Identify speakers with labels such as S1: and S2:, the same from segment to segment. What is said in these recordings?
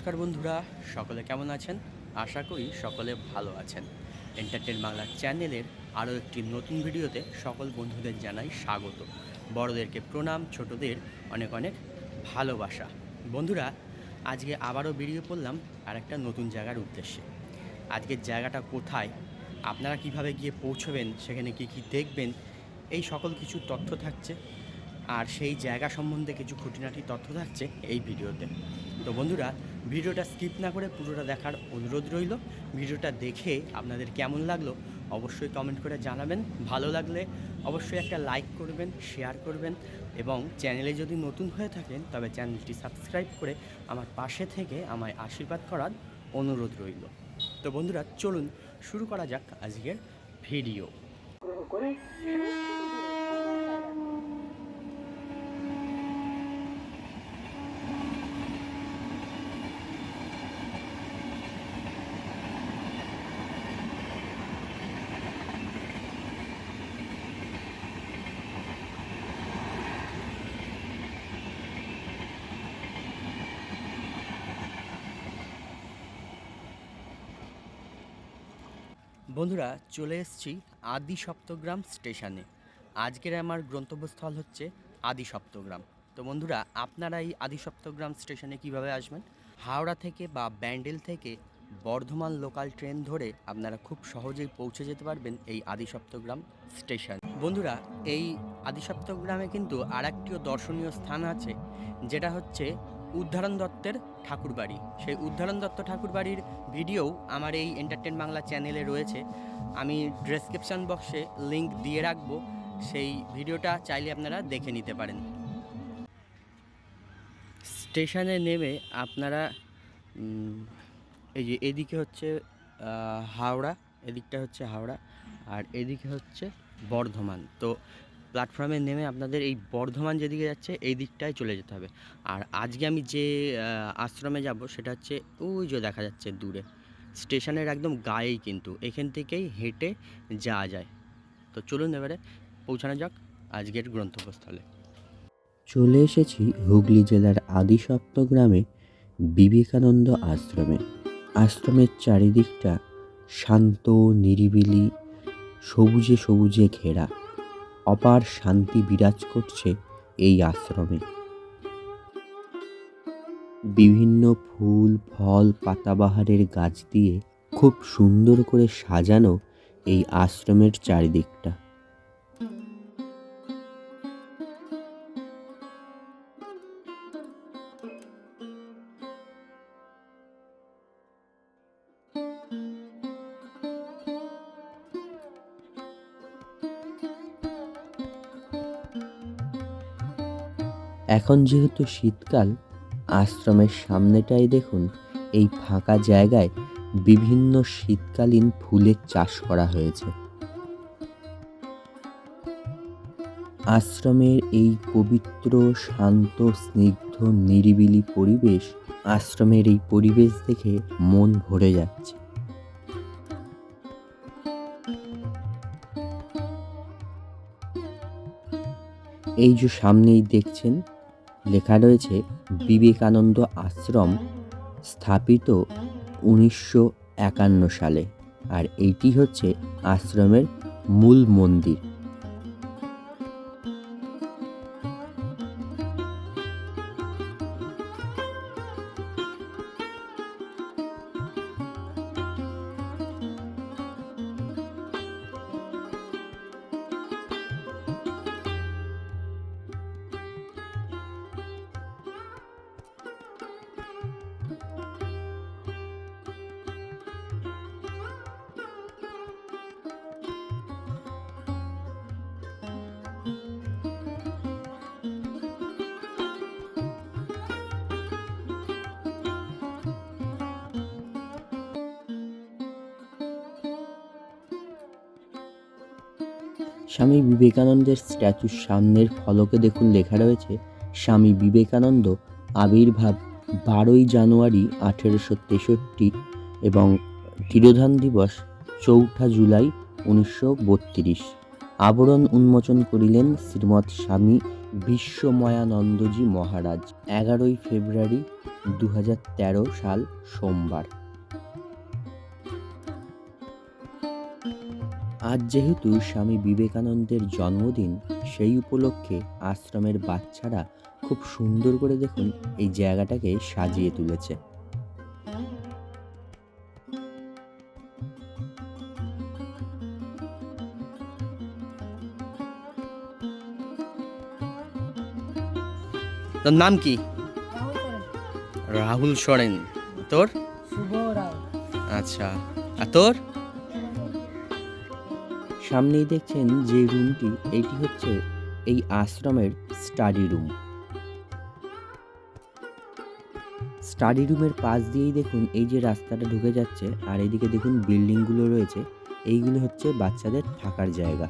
S1: নমস্কার বন্ধুরা, সকলে কেমন আছেন? আশা করি সকলে ভালো আছেন। এন্টারটেন বাংলা চ্যানেলের আরও একটি নতুন ভিডিওতে সকল বন্ধুদের জানাই স্বাগত। বড়দেরকে প্রণাম, ছোটদের অনেক অনেক ভালোবাসা। বন্ধুরা, আজকে আবারও বেরিয়ে পড়লাম আর একটা নতুন জায়গার উদ্দেশ্যে। আজকের জায়গাটা কোথায়? আপনারা কীভাবে গিয়ে পৌঁছবেন? সেখানে কি কি দেখবেন? এই সকল কিছু তথ্য থাকছে। আর সেই জায়গা সম্বন্ধে কিছু খুঁটিনাটি তথ্য থাকছে এই ভিডিওতে। তো বন্ধুরা, ভিডিওটা স্কিপ না করে পুরোটা দেখার অনুরোধ রইল। ভিডিওটা দেখে আপনাদের কেমন লাগল অবশ্যই কমেন্ট করে জানাবেন। ভালো লাগলে অবশ্যই একটা লাইক করবেন, শেয়ার করবেন এবং চ্যানেলে যদি নতুন হয়ে থাকেন, তবে চ্যানেলটি সাবস্ক্রাইব করে আমার পাশে থেকে আমায় আশীর্বাদ করার অনুরোধ রইল। তো বন্ধুরা, চলুন শুরু করা যাক আজকের ভিডিও। বন্ধুরা, চলে এসেছি আদি সপ্তগ্রাম স্টেশনে। আজকের আমার গন্তব্যস্থল হচ্ছে আদি সপ্তগ্রাম তো বন্ধুরা, আপনারা এই আদি সপ্তগ্রাম স্টেশনে কীভাবে আসবেন? হাওড়া থেকে বা ব্যান্ডেল থেকে বর্ধমান লোকাল ট্রেন ধরে আপনারা খুব সহজেই পৌঁছে যেতে পারবেন এই আদি সপ্তগ্রাম স্টেশন। বন্ধুরা, এই আদি সপ্তগ্রামে কিন্তু আর একটিও দর্শনীয় স্থান আছে, যেটা হচ্ছে উদ্ধারণ দত্তের ঠাকুরবাড়ি। সেই উদ্ধারণ দত্ত ঠাকুরবাড়ির ভিডিও আমার এই এন্টারটেন বাংলা চ্যানেলে রয়েছে। আমি ডেসক্রিপশন বক্সে লিংক দিয়ে রাখব। সেই ভিডিওটা চাইলে আপনারা দেখে নিতে পারেন। স্টেশনে নেমে আপনারা এই যে এদিকে হচ্ছে হাওড়া, এদিকটা হচ্ছে হাওড়া, আর এদিকে হচ্ছে বর্ধমান। তো প্ল্যাটফর্মে নেমে আপনাদের এই বর্ধমান যেদিকে যাচ্ছে, এই দিকটায় চলে যেতে হবে। আর আজকে আমি যে আশ্রমে যাব, সেটা হচ্ছে ওই যে দেখা যাচ্ছে দূরে। স্টেশনের একদম গায়েই কিন্তু, এখান থেকেই হেঁটে যাওয়া যায়। তো চলুন এবারে পৌঁছানো যাক আজকের গন্তব্যস্থলে
S2: চলে এসেছি হুগলি জেলার আদি গ্রামে বিবেকানন্দ আশ্রমে। আশ্রমের চারিদিকটা শান্ত, নিরিবিলি, সবুজে সবুজে ঘেরা। অপার শান্তি বিরাজ করছে এই আশ্রমে। বিভিন্ন ফুল, ফল, পাতাবাহারের গাছ দিয়ে খুব সুন্দর করে সাজানো এই আশ্রমের চারিদিকটা। এখন যেহেতু শীতকাল, আশ্রমের সামনেটাই দেখুন, এই ফাঁকা জায়গায় বিভিন্ন শীতকালীন ফুলের চাষ করা হয়েছে। আশ্রমের এই পবিত্র, শান্ত, স্নিগ্ধ, নিরিবিলি পরিবেশ আশ্রমের এই পরিবেশ দেখে মন ভরে যাচ্ছে। এই যে সামনেই দেখছেন লেখা রয়েছে বিবেকানন্দ আশ্রম স্থাপিত উনিশশো একান্ন সালে। আর এইটি হচ্ছে আশ্রমের মূল মন্দির। স্বামী বিবেকানন্দের স্ট্যাচুর সামনের ফলকে দেখুন লেখা রয়েছে, স্বামী বিবেকানন্দ আবির্ভাব বারোই জানুয়ারি আঠেরোশো তেষট্টি এবং তিরোধান দিবস চৌঠা জুলাই উনিশশো বত্রিশ। আবরণ উন্মোচন করিলেন শ্রীমৎ স্বামী বিশ্বময়ানন্দজি মহারাজ এগারোই ফেব্রুয়ারি দু সাল সোমবার। আজ যেহেতু স্বামী বিবেকানন্দের জন্মদিন সেই উপলক্ষে আশ্রমের বাচ্চারা খুব সুন্দর করে দেখুন এই জায়গাটাকে সাজিয়ে তুলেছে।
S1: তোর নাম কি? রাহুল সরেন। তোর? আচ্ছা। আর তোর?
S2: সামনেই দেখছেন যে রুমটি এটি হচ্ছে এই আশ্রমের স্টাডি রুম। স্টাডি রুমের পাশ দিয়েই দেখুন এই যে রাস্তাটা ঢুকে যাচ্ছে, আর এইদিকে দেখুন বিল্ডিংগুলো রয়েছে, এইগুলো হচ্ছে বাচ্চাদের থাকার জায়গা।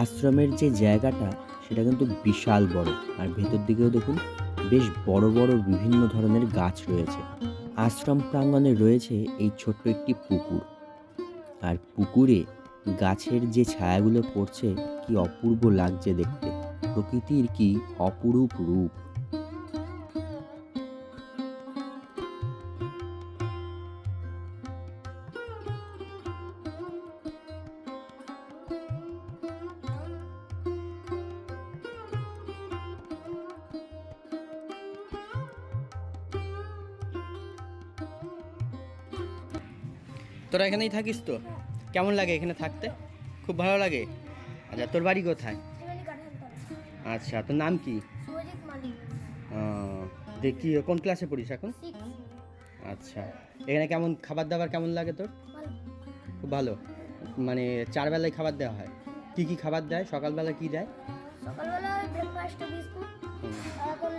S2: আশ্রমের যে জায়গাটা, সেটা কিন্তু বিশাল বড়, আর ভেতর দিকেও দেখুন বেশ বড় বড় বিভিন্ন ধরনের গাছ রয়েছে। আশ্রম প্রাঙ্গণে রয়েছে এই ছোট্ট একটি পুকুর, আর পুকুরে গাছের যে ছায়াগুলো পড়ছে, কি অপূর্ব লাগছে দেখতে। প্রকৃতির কি অপরূপ রূপ।
S1: তোরা এখানেই থাকিস তো? কেমন লাগে এখানে থাকতে? খুব ভালো লাগে? আচ্ছা তোর বাড়ি কোথায়? আচ্ছা তোর নাম কি? দেখি কোন ক্লাসে পড়িস এখন? আচ্ছা এখানে কেমন খাবার দাবার কেমন লাগে তোর? খুব ভালো। মানে চার বেলায় খাবার দেওয়া হয়? কি কি খাবার দেয়? সকালবেলা কি দেয়?
S3: সকালবেলা ব্রেকফাস্ট বিস্কুট এখন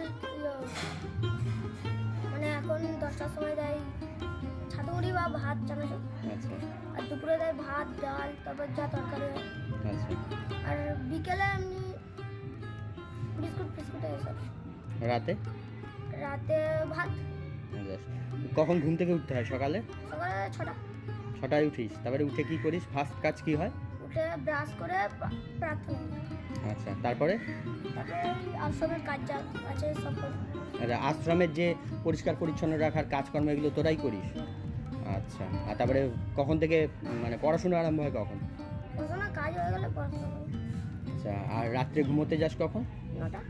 S3: মানে এখন দশটার সময় দেয় ছাতুমুড়ি বা ভাত চানাচুর
S1: আচ্ছা।
S3: আর দুপুরে দেয় ভাত ডাল তারপর যা তরকারি হয়।
S1: আচ্ছা।
S3: আর বিকেলে এমনি বিস্কুট ফিস্কুট এসব
S1: রাতে?
S3: রাতে ভাত।
S1: কখন ঘুম থেকে উঠতে হয়? সকালে?
S3: সকালে ছটা।
S1: ছটায় উঠিস। তারপরে উঠে কি করিস? ফার্স্ট কাজ কি হয়?
S3: উঠে ব্রাশ করে প্রার্থনা
S1: আচ্ছা তারপরে?
S3: তারপরে আশ্রমের কাজ আছে সব
S1: আচ্ছা আশ্রমের যে পরিষ্কার পরিচ্ছন্ন রাখার কাজকর্ম এগুলো তোরাই করিস? আচ্ছা। আর তারপরে কখন থেকে মানে পড়াশোনা আরম্ভ হয় কখন?
S3: পড়াশোনা কাজ হয়ে গেলে পড়াশোনা
S1: আচ্ছা আর রাত্রে ঘুমোতে যাস কখন?
S3: নটা।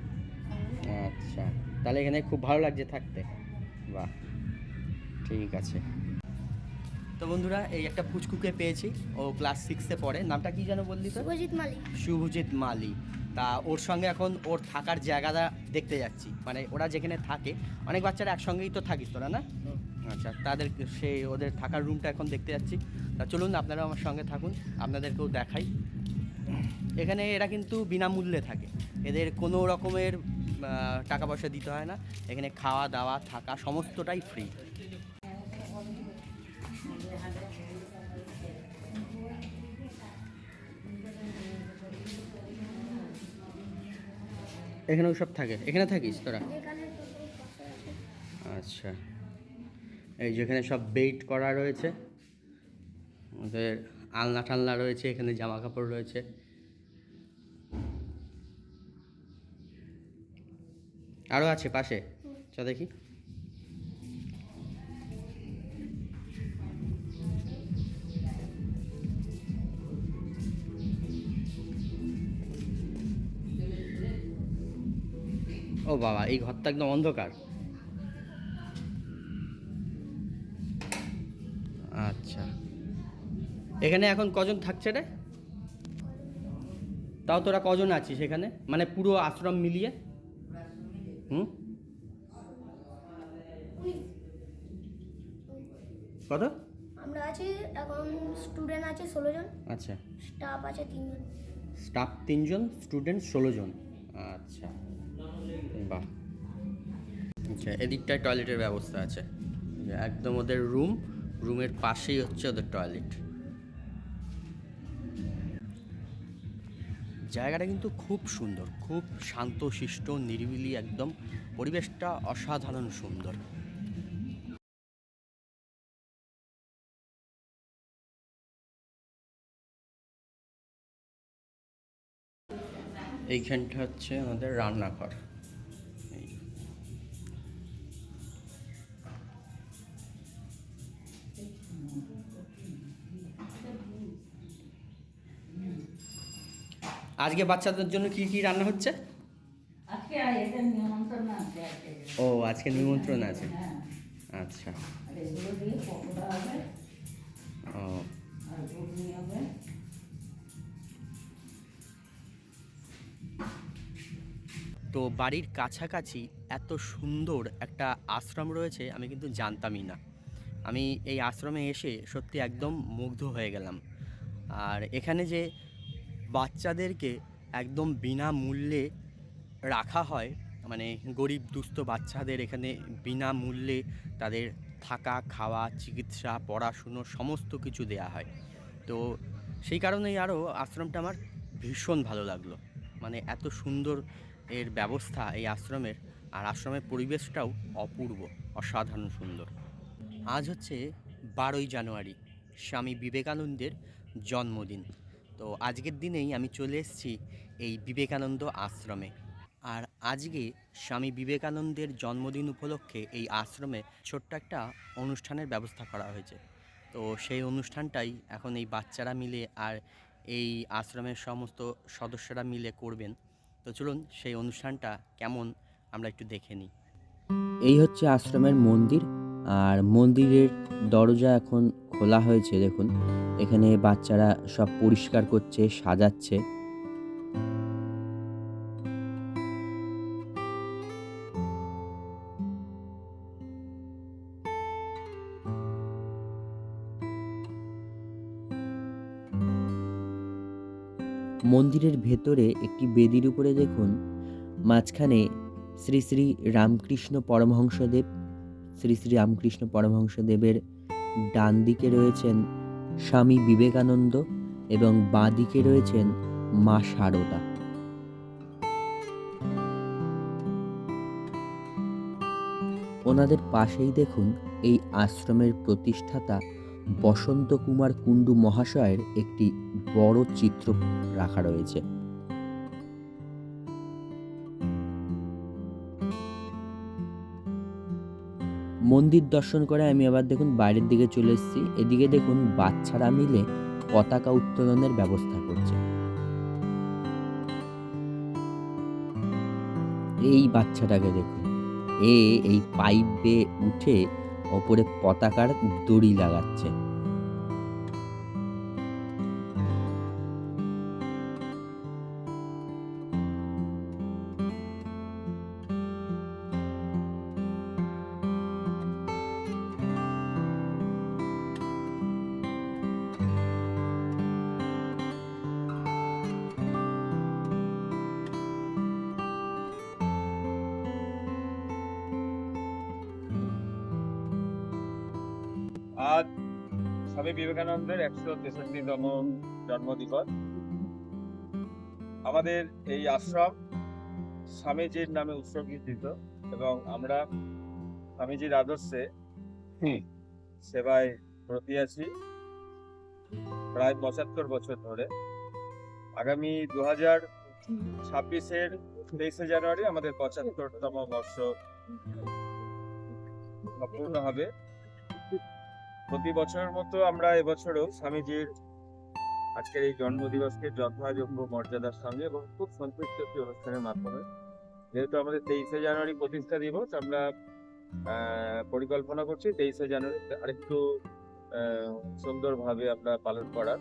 S1: আচ্ছা তাহলে এখানে খুব ভালো লাগছে থাকতে। বাহ ঠিক আছে। তো বন্ধুরা এই একটা পুচকুকে পেয়েছি। ও ক্লাস সিক্সে পড়ে। নামটা কি যেন বললি তো
S3: শুভজিৎ মালিক
S1: শুভজিৎ মালি। তা ওর সঙ্গে এখন ওর থাকার জায়গাটা দেখতে যাচ্ছি। মানে ওরা যেখানে থাকে অনেক বাচ্চারা একসঙ্গেই তো থাকিস তোরা না? আচ্ছা তাদের সেই ওদের থাকার রুমটা এখন দেখতে যাচ্ছি। তা চলুন আপনারাও আমার সঙ্গে থাকুন আপনাদেরকেও দেখাই। এখানে এরা কিন্তু বিনামূল্যে থাকে। এদের কোনো রকমের টাকা পয়সা দিতে হয় না। এখানে খাওয়া দাওয়া থাকা সমস্তটাই ফ্রি এখানেও সব থাকে। এখানে থাকিস তোরা। আচ্ছা। এই যেখানে সব বেইট করা রয়েছে। ওদের আলনা টালনা রয়েছে, এখানে জামা কাপড় রয়েছে। আরও আছে পাশে? চ দেখি। ও বাবা, এই ঘরটা একদম অন্ধকার। এখানে এখন কজন থাকছে রে? তাও তোরা কজন আছিস এখানে? মানে পুরো আশ্রম মিলিয়ে? হুম? কত?
S3: আমরা আছি এখন স্টুডেন্ট আছে ষোলো জন।
S1: আচ্ছা।
S3: স্টাফ আছে তিনজন।
S1: স্টাফ তিনজন স্টুডেন্ট ষোলো জন। আচ্ছা। বাহ। আচ্ছা এদিকটায় টয়লেটের ব্যবস্থা আছে। একদম ওদের রুম রুমের পাশেই হচ্ছে ওদের টয়লেট জায়গাটা কিন্তু খুব সুন্দর, খুব শান্ত শিষ্ট নিরিবিলি একদম। পরিবেশটা অসাধারণ সুন্দর। এইখানটা হচ্ছে আমাদের রান্নাঘর। আজকে বাচ্চাদের জন্য কি কি রান্না হচ্ছে?
S4: আজকে আর এদের নিমন্ত্রণ আছে
S1: ও আজকে নিমন্ত্রণ আছে।
S4: হ্যাঁ।
S1: আচ্ছা। ও। তো বাড়ির কাছাকাছি এত সুন্দর একটা আশ্রম রয়েছে আমি কিন্তু জানতামই না। আমি এই আশ্রমে এসে সত্যি একদম মুগ্ধ হয়ে গেলাম। আর এখানে যে বাচ্চাদেরকে একদম বিনামূল্যে রাখা হয়। মানে গরিব, দুস্থ বাচ্চাদের এখানে বিনামূল্যে তাদের থাকা, খাওয়া, চিকিৎসা, পড়াশুনো সমস্ত কিছু দেয়া হয়। তো সেই কারণেই আরও আশ্রমটা আমার ভীষণ ভালো লাগল। মানে এত সুন্দর এর ব্যবস্থা এই আশ্রমের, আর আশ্রমের পরিবেশটাও অপূর্ব, অসাধারণ সুন্দর। আজ হচ্ছে বারোই জানুয়ারি, স্বামী বিবেকানন্দের জন্মদিন। তো আজকের দিনেই আমি চলে এসেছি এই বিবেকানন্দ আশ্রমে। আর আজকে স্বামী বিবেকানন্দের জন্মদিন উপলক্ষে এই আশ্রমে ছোট্ট একটা অনুষ্ঠানের ব্যবস্থা করা হয়েছে। তো সেই অনুষ্ঠানটাই এখন এই বাচ্চারা মিলে আর এই আশ্রমের সমস্ত সদস্যরা মিলে করবেন। তো চলুন সেই অনুষ্ঠানটা কেমন আমরা একটু দেখে নিই।
S2: এই হচ্ছে আশ্রমের মন্দির। আর মন্দিরের দরজা এখন খোলা হয়েছে, দেখুন। এখানে বাচ্চারা সব পরিষ্কার করছে, সাজাচ্ছে। মন্দিরের ভেতরে একটি বেদির উপরে দেখুন, মাঝখানে শ্রী শ্রী রামকৃষ্ণ পরমহংসদেব শ্রী শ্রী রামকৃষ্ণ পরমহংসদেবের ডান দিকে রয়েছেন স্বামী বিবেকানন্দ এবং বাঁ দিকে রয়েছেন মা শারদা ওনাদের পাশেই দেখুন এই আশ্রমের প্রতিষ্ঠাতা বসন্ত কুমার কুণ্ডু মহাশয়ের একটি বড় চিত্র রাখা রয়েছে। মন্দির দর্শন করে আমি আবার দেখুন বাইরের দিকে চলে এসেছি। এদিকে দেখুন বাচ্চারা মিলে পতাকা উত্তোলনের ব্যবস্থা করছে। এই বাচ্চাটাকে দেখুন, এ এই পাইপ বেয়ে উঠে ওপরে পতাকার দড়ি লাগাচ্ছে।
S5: স্বামী বিবেকানন্দের একশো তেষট্টিতম জন্মদিবস। আমাদের এই আশ্রম স্বামীজির নামে উৎসর্গিত এবং আমরা স্বামীজির আদর্শে সেবায় ব্রতী আছি। প্রায় পঁচাত্তর বছর ধরে। আগামী দু হাজার ছাব্বিশের তেইশে জানুয়ারি আমাদের পঁচাত্তরতম বর্ষ পূর্ণ হবে। প্রতি বছরের মতো আমরা এবছরও স্বামীজির আজকের এই জন্মদিবসকে যথাযোগ্য মর্যাদার সঙ্গে এবং খুব সন্তুষ্ট একটি অনুষ্ঠানের মাধ্যমে, যেহেতু আমাদের তেইশে জানুয়ারি প্রতিষ্ঠা দিবস, আমরা পরিকল্পনা করছি তেইশে জানুয়ারি আরেকটু সুন্দরভাবে আমরা পালন করার।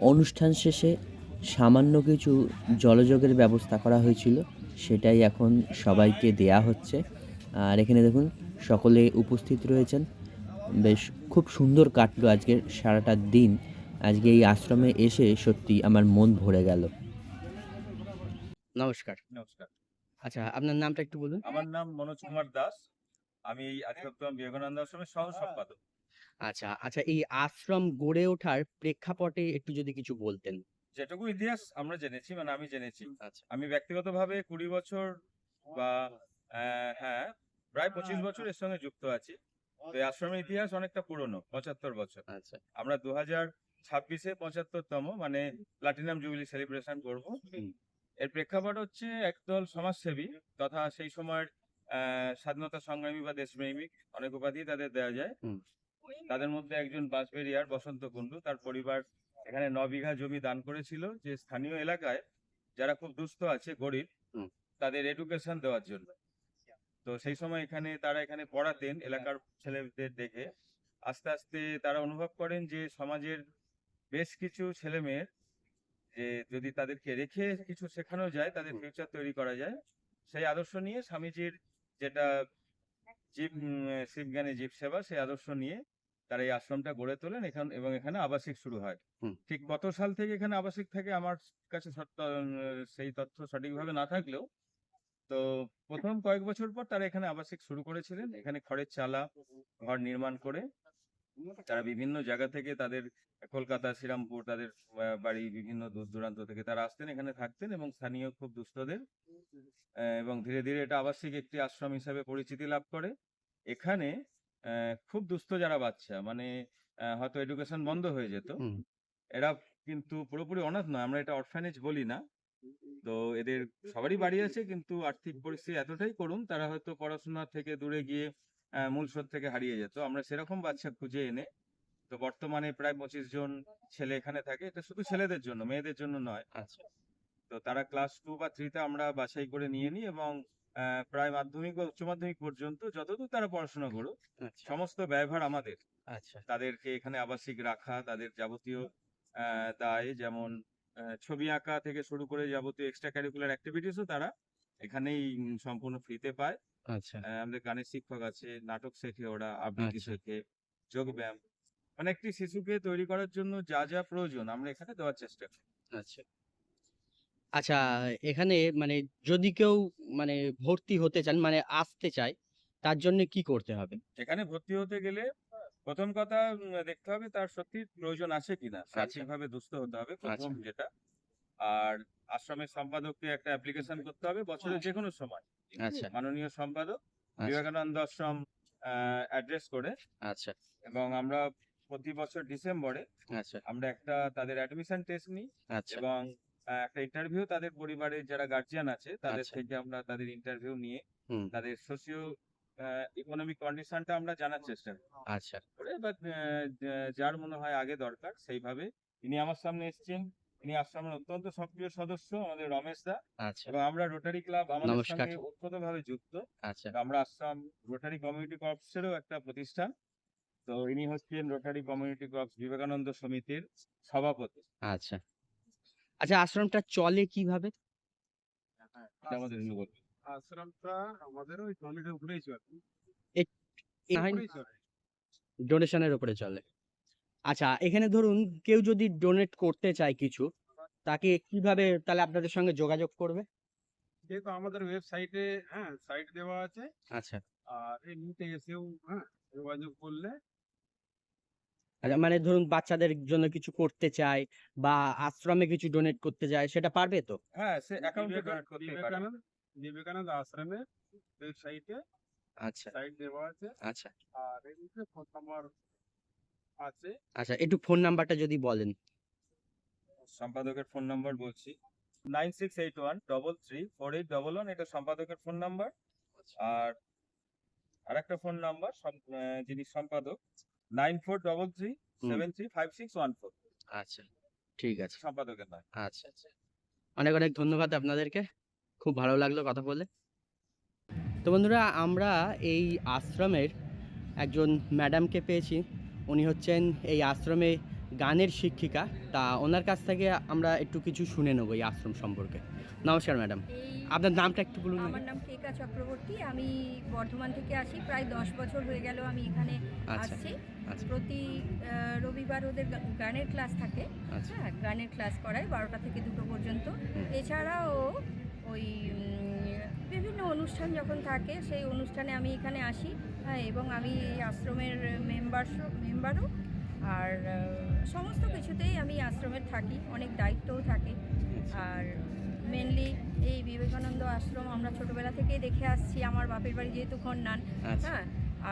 S2: অনুষ্ঠান শেষে সামান্য কিছু জলযোগের ব্যবস্থা করা হয়েছিল সেটাই এখন সবাইকে দেয়া হচ্ছে। আর এখানে দেখুন সকলে উপস্থিত রয়েছেন। বেশ খুব সুন্দর কাটলো আজকের সারাটা দিন। আজকে এই আশ্রমে এসে সত্যি আমার মন ভরে গেল।
S1: নমস্কার।
S5: নমস্কার।
S1: আচ্ছা আপনার নামটা একটু বলুন।
S5: আমার নাম মনোজ কুমার দাস। আমি এই আদিসপ্তম বিবেকানন্দ আশ্রমের সহ সম্পাদক
S1: আচ্ছা আচ্ছা এই আশ্রম গড়ে ওঠার প্রেক্ষাপটে একটু যদি কিছু বলতেন।
S5: যেটুকু ইতিহাস আমরা জেনেছি মানে আমি জেনেছি।
S1: আচ্ছা।
S5: আমি ব্যক্তিগতভাবে কুড়ি বছর বা হ্যাঁ প্রায় পঁচিশ বছর এর সঙ্গে যুক্ত আছি। তো এই আশ্রমের ইতিহাস অনেকটা পুরনো পঁচাত্তর বছর।
S1: আচ্ছা।
S5: আমরা দু হাজার ছাব্বিশে পঁচাত্তরতম মানে প্লাটিনাম জুবিলি সেলিব্রেশন করব। এর প্রেক্ষাপট হচ্ছে একদল সমাজসেবী তথা সেই সময়ের আহ, স্বাধীনতা সংগ্রামী বা দেশপ্রেমিক অনেক উপাধি তাদের দেওয়া যায়। তাদের মধ্যে একজন বাঁশবেরিয়ার বসন্ত কুণ্ডু। তার পরিবার এখানে ন বিঘা জমি দান করেছিল যে স্থানীয় এলাকায় যারা খুব দুস্থ আছে গরিব তাদের এডুকেশন দেওয়ার জন্য। তো সেই সময় এখানে তারা এখানে পড়াতেন এলাকার ছেলেদের দেখে। আস্তে আস্তে তারা অনুভব করেন যে সমাজের বেশ কিছু ছেলে মেয়ের যে যদি তাদেরকে রেখে কিছু শেখানো যায় তাদের ফিউচার তৈরি করা যায় সেই আদর্শ নিয়ে স্বামীজির যেটা জীব শিবজ্ঞানী জীব সেবা সেই আদর্শ নিয়ে তারা এই আশ্রমটা গড়ে তোলেন। এখান এবং এখানে আবাসিক শুরু হয়। ঠিক কত সাল থেকে এখানে আবাসিক থাকে আমার কাছে সেই তথ্য সঠিকভাবে না থাকলেও। তো প্রথম কয়েক বছর পর তারা এখানে আবাসিক শুরু করেছিলেন। এখানে খড়ের চালা ঘর নির্মাণ করে তারা বিভিন্ন জায়গা থেকে তাদের কলকাতা শ্রীরামপুর তাদের বাড়ি বিভিন্ন দূর দূরান্ত থেকে তারা আসতেন এখানে থাকতেন এবং স্থানীয় খুব দুস্থদের এবং ধীরে ধীরে এটা আবাসিক একটি আশ্রম হিসাবে পরিচিতি লাভ করে। এখানে খুব দুস্থ যারা বাচ্চা মানে হয়তো এডুকেশন বন্ধ হয়ে যেত এরা কিন্তু পুরোপুরি অনাথ নয় আমরা এটা অরফ্যানেজ বলি না। তো এদের সবারই বাড়ি আছে কিন্তু আর্থিক পরিস্থিতি এতটাই করুন তারা হয়তো পড়াশোনা থেকে দূরে গিয়ে মূল স্রোত থেকে হারিয়ে যেত। আমরা সেরকম বাচ্চা খুঁজে এনে তো বর্তমানে প্রায় পঁচিশ জন ছেলে এখানে থাকে। এটা শুধু ছেলেদের জন্য মেয়েদের জন্য নয়।
S1: আচ্ছা।
S5: তো তারা ক্লাস টু বা থ্রিতে আমরা বাছাই করে নিয়ে নিই এবং প্রায় মাধ্যমিক বা উচ্চ মাধ্যমিক পর্যন্ত যতদূর তারা পড়াশোনা করুক
S1: আচ্ছা।
S5: সমস্ত ব্যয়ভার আমাদের।
S1: আচ্ছা।
S5: তাদেরকে এখানে আবাসিক রাখা তাদের যাবতীয় দায় যেমন ছবি আঁকা থেকে শুরু করে যাবতীয় এক্সট্রা ক্যারিকুলার অ্যাক্টিভিটিসও তারা এখানেই সম্পূর্ণ ফ্রিতে পায়।
S1: আচ্ছা।
S5: আমাদের গানের শিক্ষক আছে নাটক শেখে ওরা আবৃত্তি
S1: আচ্ছা।
S5: শেখে যোগ ব্যায়াম মানে একটি শিশুকে তৈরি করার জন্য যা যা প্রয়োজন আমরা এখানে দেওয়ার চেষ্টা করি।
S1: আচ্ছা। আচ্ছা এখানে মানে যদি কেউ মানে ভর্তি হতে চান মানে আসতে চায় তার জন্য কি করতে হবে?
S5: এখানে ভর্তি হতে গেলে প্রথম কথা দেখতে হবে তার সত্যি প্রয়োজন আছে কিনা। আর্থিকভাবে দুস্থ হতে হবে প্রথম যেটা। আর আশ্রমের সম্পাদককে একটা অ্যাপ্লিকেশন করতে হবে বছরের যে কোনো সময়।
S1: আচ্ছা।
S5: মাননীয় সম্পাদক
S1: আচ্ছা।
S5: বিবেকানন্দ আশ্রম অ্যাড্রেস করে
S1: আচ্ছা।
S5: এবং আমরা প্রতি বছর ডিসেম্বরে
S1: আচ্ছা।
S5: আমরা একটা তাদের অ্যাডমিশন টেস্ট নিই
S1: আচ্ছা।
S5: এবং একটা ইন্টারভিউ তাদের পরিবারের যারা গার্জিয়ান আছে তাদের
S1: আচ্ছা।
S5: থেকে আমরা তাদের ইন্টারভিউ নিয়ে তাদের সোশিও ইকোনমিক কন্ডিশনটা আমরা জানার চেষ্টা করি।
S1: আচ্ছা।
S5: যার মনে হয় আগে দরকার সেইভাবে ইনি আমার সামনে এসেছেন। ইনি আশ্রমের অত্যন্ত সক্রিয় সদস্য আমাদের রমেশ দা।
S1: আচ্ছা।
S5: এবং আমরা রোটারি ক্লাব আমাদের। সঙ্গে ওতপ্রোতভাবে যুক্ত। আমরা আশ্রম রোটারি কমিউনিটি কর্পসেরও একটা প্রতিষ্ঠান। তো ইনি হচ্ছেন রোটারি কমিউনিটি কর্পস বিবেকানন্দ সমিতির সভাপতি।
S1: আচ্ছা। আচ্ছা আশ্রমটা চলে কীভাবে?
S5: এটা আমাদের ইনি বলবেন।
S6: আশ্রমটা আমাদের ওই জমিটার উপরেই চলে। উপরেই চলে।
S1: ডোনেশনের উপরে চলে। আচ্ছা এখানে ধরুন কেউ যদি ডোনেট করতে চায় কিছু তাকে কীভাবে তাহলে আপনাদের সঙ্গে যোগাযোগ করবে?
S6: যেহেতু আমাদের ওয়েবসাইটে হ্যাঁ সাইট দেওয়া আছে।
S1: আচ্ছা।
S6: আর এমনিতে এসেও হ্যাঁ যোগাযোগ করলে
S1: মানে ধরুন বাচ্চাদের জন্য কিছু করতে চায় বা আশ্রমে কিছু ডোনেট করতে চায় সেটা পারবে তো?
S5: হ্যাঁ সে অ্যাকাউন্টে করতে পারে।
S6: বিবেকানন্দ আশ্রমের ওয়েবসাইটে
S1: আচ্ছা।
S6: সাইট দেওয়া আছে।
S1: আচ্ছা।
S6: আর ফোন নাম্বার আছে।
S1: আচ্ছা একটু ফোন নাম্বারটা যদি বলেন।
S5: সম্পাদকের ফোন নাম্বার বলছি। Nine six eight one double three four eight double one এটা সম্পাদকের ফোন নাম্বার আর আরেকটা ফোন নাম্বার যিনি সম্পাদক nine four double three seven three five six one four
S1: আচ্ছা ঠিক আছে।
S5: সম্পাদকের নয়
S1: আচ্ছা আচ্ছা। অনেক অনেক ধন্যবাদ আপনাদেরকে। খুব ভালো লাগল কথা বলে। তো বন্ধুরা আমরা এই আশ্রমের একজন ম্যাডামকে পেয়েছি। উনি হচ্ছেন এই আশ্রমে গানের শিক্ষিকা তা ওনার কাছ থেকে আমরা একটু কিছু শুনে নেব এই আশ্রম সম্পর্কে। নমস্কার ম্যাডাম। আপনার নামটা একটু বলুন।
S7: আমার নাম কেকা চক্রবর্তী। আমি বর্ধমান থেকে আসি প্রায় দশ বছর হয়ে গেল আমি এখানে
S1: আচ্ছা
S7: আসছি।
S1: আচ্ছা।
S7: প্রতি রবিবার ওদের গানের ক্লাস থাকে।
S1: আচ্ছা।
S7: হ্যাঁ গানের ক্লাস করায় বারোটা থেকে দুটো পর্যন্ত। এছাড়াও ওই বিভিন্ন অনুষ্ঠান যখন থাকে সেই অনুষ্ঠানে আমি এখানে আসি। হ্যাঁ এবং আমি আশ্রমের মেম্বার মেম্বারও। আর সমস্ত কিছুতেই আমি আশ্রমের থাকি অনেক দায়িত্বও থাকে। আর মেনলি এই বিবেকানন্দ আশ্রম আমরা ছোটবেলা থেকেই দেখে আসছি আমার বাপের বাড়ি যেহেতু খন্নান
S1: আচ্ছা।
S7: হ্যাঁ?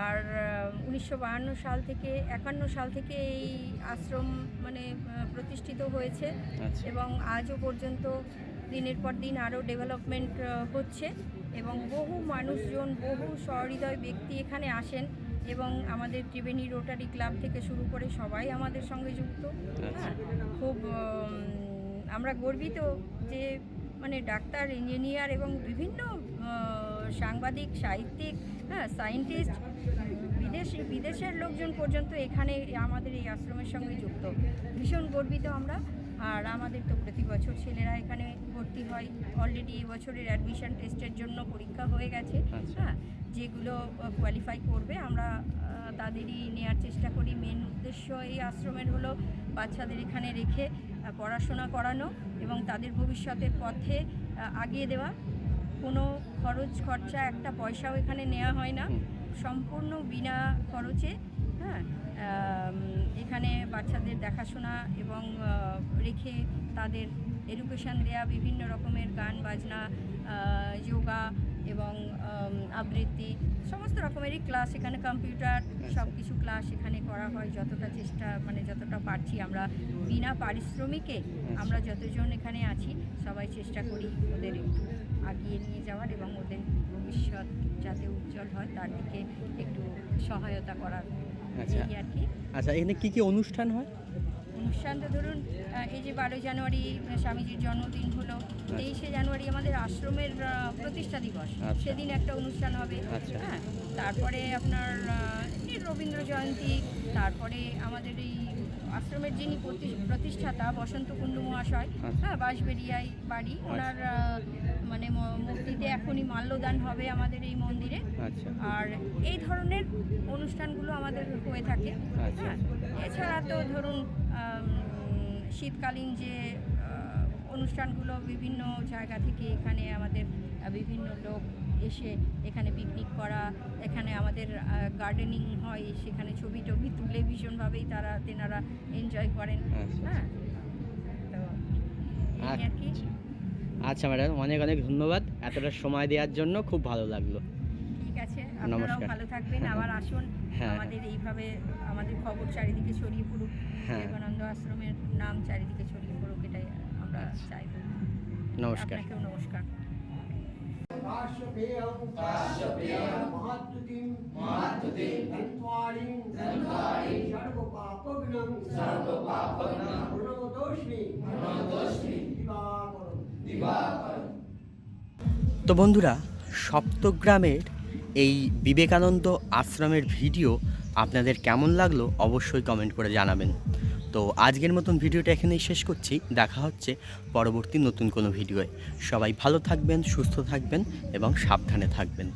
S7: আর উনিশশো সাল থেকে একান্ন সাল থেকে এই আশ্রম মানে প্রতিষ্ঠিত হয়েছে।
S1: আচ্ছা।
S7: এবং আজও পর্যন্ত দিনের পর দিন আরও ডেভেলপমেন্ট হচ্ছে। এবং বহু মানুষজন বহু সহৃদয় ব্যক্তি এখানে আসেন। এবং আমাদের ত্রিবেণী রোটারি ক্লাব থেকে শুরু করে সবাই আমাদের সঙ্গে যুক্ত।
S1: আচ্ছা।
S7: হ্যাঁ খুব আমরা গর্বিত যে মানে ডাক্তার ইঞ্জিনিয়ার এবং বিভিন্ন সাংবাদিক সাহিত্যিক হ্যাঁ সায়েন্টিস্ট বিদেশ বিদেশের লোকজন পর্যন্ত এখানে আমাদের এই আশ্রমের সঙ্গে যুক্ত। ভীষণ গর্বিত আমরা। আর আমাদের তো প্রতি বছর ছেলেরা এখানে ভর্তি হয়। অলরেডি বছরের অ্যাডমিশন টেস্টের জন্য পরীক্ষা হয়ে গেছে।
S1: আচ্ছা।
S7: হ্যাঁ যেগুলো কোয়ালিফাই করবে আমরা তাদেরই নেওয়ার চেষ্টা করি। মেন উদ্দেশ্য এই আশ্রমের হলো বাচ্চাদের এখানে রেখে পড়াশোনা করানো এবং তাদের ভবিষ্যতের পথে আগিয়ে দেওয়া। কোনো খরচ খরচা একটা পয়সাও এখানে নেওয়া হয় না। সম্পূর্ণ বিনা খরচে হ্যাঁ এখানে বাচ্চাদের দেখাশোনা এবং রেখে তাদের এডুকেশন দেয়া বিভিন্ন রকমের গান বাজনা যোগা এবং আবৃত্তি সমস্ত রকমেরই ক্লাস এখানে কম্পিউটার সব কিছু ক্লাস এখানে করা হয়। যতটা চেষ্টা মানে যতটা পারছি আমরা বিনা পারিশ্রমিকে আমরা যতজন এখানে আছি সবাই চেষ্টা করি ওদের একটু আগিয়ে নিয়ে যাওয়ার এবং ওদের ভবিষ্যৎ যাতে উজ্জ্বল হয় তার দিকে একটু সহায়তা করার
S1: আচ্ছা।
S7: কি।
S1: আচ্ছা এখানে কি কি অনুষ্ঠান হয়?
S7: অনুষ্ঠান তো ধরুন এই যে বারোই জানুয়ারি স্বামীজির জন্মদিন হলো তেইশে জানুয়ারি আমাদের আশ্রমের প্রতিষ্ঠা দিবস।
S1: আচ্ছা।
S7: সেদিন একটা অনুষ্ঠান হবে।
S1: আচ্ছা।
S7: হ্যাঁ তারপরে আপনার রবীন্দ্র জয়ন্তী তারপরে আমাদের এই আশ্রমের যিনি প্রতি- প্রতিষ্ঠাতা বসন্ত কুণ্ডু মহাশয়
S1: আচ্ছা।
S7: হ্যাঁ বাঁশবেরিয়ায় বাড়ি ওনার মানে মূর্তিতে এখনই মাল্যদান হবে আমাদের এই মন্দিরে।
S1: আচ্ছা।
S7: আর এই ধরনের অনুষ্ঠানগুলো আমাদের হয়ে থাকে।
S1: আচ্ছা,
S7: হ্যাঁ এছাড়া তো ধরুন শীতকালীন যে অনুষ্ঠানগুলো বিভিন্ন জায়গা থেকে এখানে আমাদের বিভিন্ন লোক এসে এখানে পিকনিক করা এখানে আমাদের গার্ডেনিং হয় সেখানে ছবি টবি তুলে ভীষণভাবেই তারা তেনারা এনজয় করেন।
S1: আচ্ছা।
S7: হ্যাঁ? তো আর কি।
S1: আচ্ছা ম্যাডাম অনেক অনেক ধন্যবাদ। এতটা সময় দেওয়ার জন্য খুব ভালো লাগল।
S7: আছে আপনারাও
S1: নমস্কার।
S7: ভালো থাকবেন আবার আসুন
S1: হ্যাঁ।
S7: আমাদের এইভাবে আমাদের খবর চারিদিকে ছড়িয়ে পড়ুক
S1: হ্যাঁ।
S7: বিবেকানন্দ আশ্রমের নাম চারিদিকে ছড়িয়ে পড়ুক এটাই আমরা চাইব
S1: নমস্কার
S7: আপনাকেও নমস্কার
S8: काश्यपेयं काश्यपेयं महत्तुतिं महत्तुतिं धन्त्वारिं धन्त्वारिं सर्वपापघ्नं सर्वपापघ्नं प्रणतोऽस्मि प्रणतोऽस्मि दिवाकरं दिवाकरं
S1: তো বন্ধুরা সপ্তগ্রামের এই বিবেকানন্দ আশ্রমের ভিডিও আপনাদের কেমন লাগল অবশ্যই কমেন্ট করে জানাবেন। তো আজকের মতন ভিডিওটা এখানেই শেষ করছি। দেখা হচ্ছে পরবর্তী নতুন কোনো ভিডিওয়ে। সবাই ভালো থাকবেন, সুস্থ থাকবেন এবং সাবধানে থাকবেন।